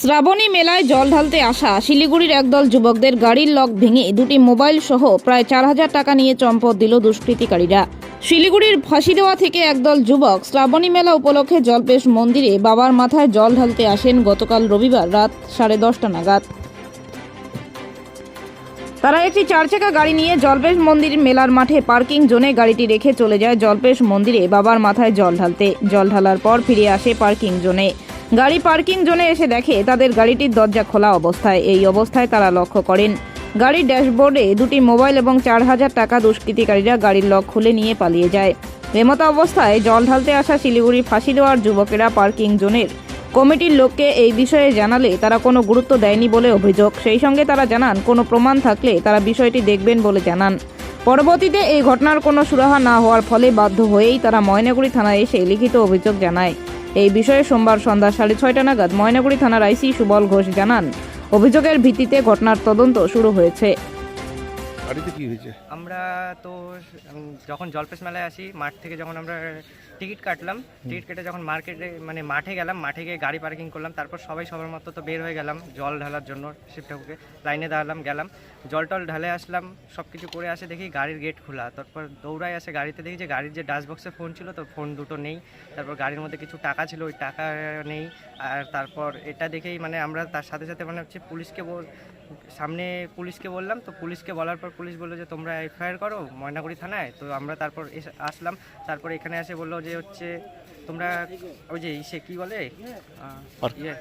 শ্রাবণী মেলায় জল ঢালতে আসা শিলিগুড়ির একদল যুবকদের গাড়ির লক ভেঙে দুটি মোবাইল সহ প্রায় চার হাজার টাকা নিয়ে চম্পট দিল দুষ্কৃতিকারীরা। শিলিগুড়ির ফাঁসি দেওয়া থেকে একদল যুবক শ্রাবণী মেলা উপলক্ষে জলপেশ মন্দিরে বাবার মাথায় জল ঢালতে আসেন গতকাল রবিবার রাত সাড়ে দশটা নাগাদ। তারা একটি চারচাকা গাড়ি নিয়ে জলপেশ মন্দির মেলার মাঠে পার্কিং জোনে গাড়িটি রেখে চলে যায় জলপেশ মন্দিরে বাবার মাথায় জল ঢালতে। জল ঢালার পর ফিরে আসে পার্কিং জোনে। গাড়ি পার্কিং জোনে এসে দেখে তাদের গাড়িটির দরজা খোলা অবস্থায়। এই অবস্থায় তারা লক্ষ্য করেন, গাড়ির ড্যাশবোর্ডে দুটি মোবাইল এবং চার হাজার টাকা দুষ্কৃতিকারীরা গাড়ির লক খুলে নিয়ে পালিয়ে যায়। এমতো অবস্থায় জল ঢালতে আসা শিলিগুড়ি ফাঁসি দেওয়ার যুবকেরা পার্কিং জোনের। কমিটির লোককে এই বিষয়ে জানালে তারা কোনো গুরুত্ব দেয়নি বলে অভিযোগ। সেই সঙ্গে তারা জানান, কোনো প্রমাণ থাকলে তারা বিষয়টি দেখবেন বলে জানান। পরবর্তীতে এই ঘটনার কোনো সুরাহা না হওয়ার ফলে বাধ্য হয়েই তারা ময়নাগুড়ি থানায় এসে লিখিত অভিযোগ জানায়। এই বিষয়ে সোমবার সন্ধ্যা সাড়ে ছয়টা নাগাদ ময়নাগুড়ি থানার আইসি সুবল ঘোষ জানান। অভিযোগের ভিত্তিতে ঘটনার তদন্ত শুরু হয়েছে। গাড়িতে কি হয়েছে? আমরা তো যখন জলপেশ মেলায় আসি মাঠ থেকে যখন আমরা টিকিট কাটলাম টিকিট কেটে যখন মার্কেটে মানে মাঠে গেলাম মাঠে গিয়ে গাড়ি পার্কিং করলাম তারপর সবাই সবার মতো তো বের হয়ে গেলাম জল ঢালার জন্য শিব ঠাকুরকে লাইনে দাঁড়ালাম গেলাম জল টল ঢালে আসলাম সব কিছু করে আসে দেখি গাড়ির গেট খোলা তারপর দৌড়াই আসে গাড়িতে দেখি যে গাড়ির যে ডাস্টবক্সে ফোন ছিল তো ফোন দুটো নেই তারপর গাড়ির মধ্যে কিছু টাকা ছিল ওই টাকা নেই আর তারপর এটা দেখেই মানে আমরা তার সাথে সাথে মানে হচ্ছে পুলিশকে সামনে পুলিশকে বললাম তো পুলিশকে বলার পর পুলিশ বলল যে তোমরা এফআইআর করো ময়নাগুড়ি থানায়। তো আমরা তারপর এসে আসলাম। তারপর এখানে এসে বলল যে হচ্ছে তোমরা ওই যে সে কি বলে? ইয়ে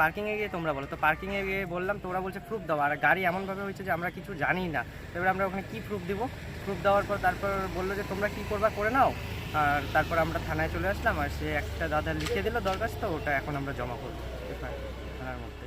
পার্কিংয়ে গিয়ে তোমরা বলো। তো পার্কিংয়ে গিয়ে বললাম তোমরা বলছে প্রুফ দাও। আর গাড়ি এমনভাবে হয়েছে যে আমরা কিছু জানি না। এবার আমরা ওখানে কি প্রুফ দেবো? প্রুফ দেওয়ার পর তারপর বলল যে তোমরা কি করবা করে নাও। আর তারপর আমরা থানায় চলে আসলাম। আর সে একটা দাদা লিখে দিল দরখাস্ত ওটা এখন আমরা জমা করব। থানার মধ্যে।